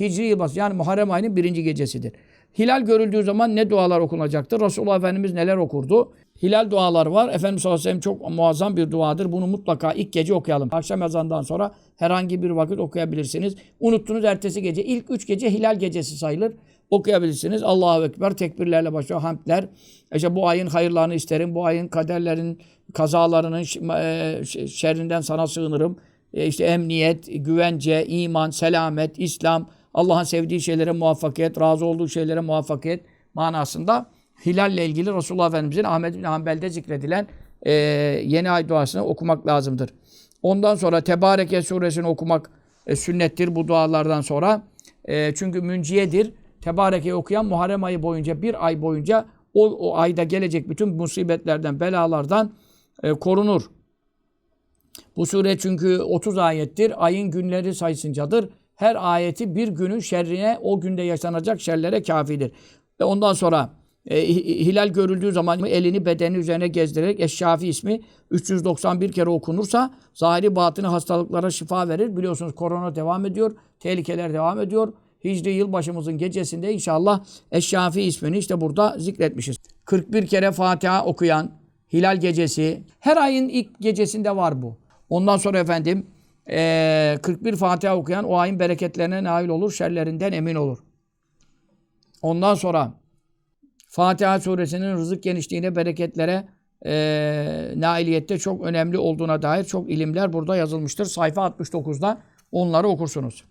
Hicri yılbaşı yani Muharrem ayının birinci gecesidir. Hilal görüldüğü zaman ne dualar okunacaktır? Resulullah Efendimiz neler okurdu? Hilal duaları var. Efendimiz sallallahu aleyhi ve sellem çok muazzam bir duadır. Bunu mutlaka ilk gece okuyalım. Akşam ezanından sonra herhangi bir vakit okuyabilirsiniz. Unuttunuz ertesi gece. ilk üç gece hilal gecesi sayılır. Okuyabilirsiniz. Allahu Ekber tekbirlerle başlıyor. Hamdler. İşte bu ayın hayırlarını isterim. Bu ayın kaderlerin, kazalarının e, şerrinden sana sığınırım. E, işte emniyet, güvence, iman, selamet, İslam, Allah'ın sevdiği şeylere muvaffakiyet, razı olduğu şeylere muvaffakiyet manasında hilalle ilgili Resulullah Efendimizin Ahmed bin Hanbel'de zikredilen e, yeni ay duasını okumak lazımdır. Ondan sonra Tebareke suresini okumak e, sünnettir bu dualardan sonra. E, çünkü münciyedir. Tebareke'yi okuyan Muharrem ayı boyunca bir ay boyunca o, o ayda gelecek bütün musibetlerden, belalardan e, korunur. Bu sure çünkü 30 ayettir. Ayın günleri sayısıncadır. Her ayeti bir günün şerrine, o günde yaşanacak şerlere kafidir. Ve ondan sonra e, hilal görüldüğü zaman elini bedeni üzerine gezdirerek Eşşafi ismi 391 kere okunursa zahiri batını hastalıklara şifa verir. Biliyorsunuz korona devam ediyor. Tehlikeler devam ediyor. Hicri yılbaşımızın gecesinde inşallah Eşşafi ismini işte burada zikretmişiz. 41 kere Fatiha okuyan hilal gecesi. Her ayın ilk gecesinde var bu. Ondan sonra efendim e, 41 Fatiha okuyan o ayın bereketlerine nail olur, şerlerinden emin olur. Ondan sonra Fatiha suresinin rızık genişliğine, bereketlere e, nailiyette çok önemli olduğuna dair çok ilimler burada yazılmıştır. Sayfa 69'da onları okursunuz.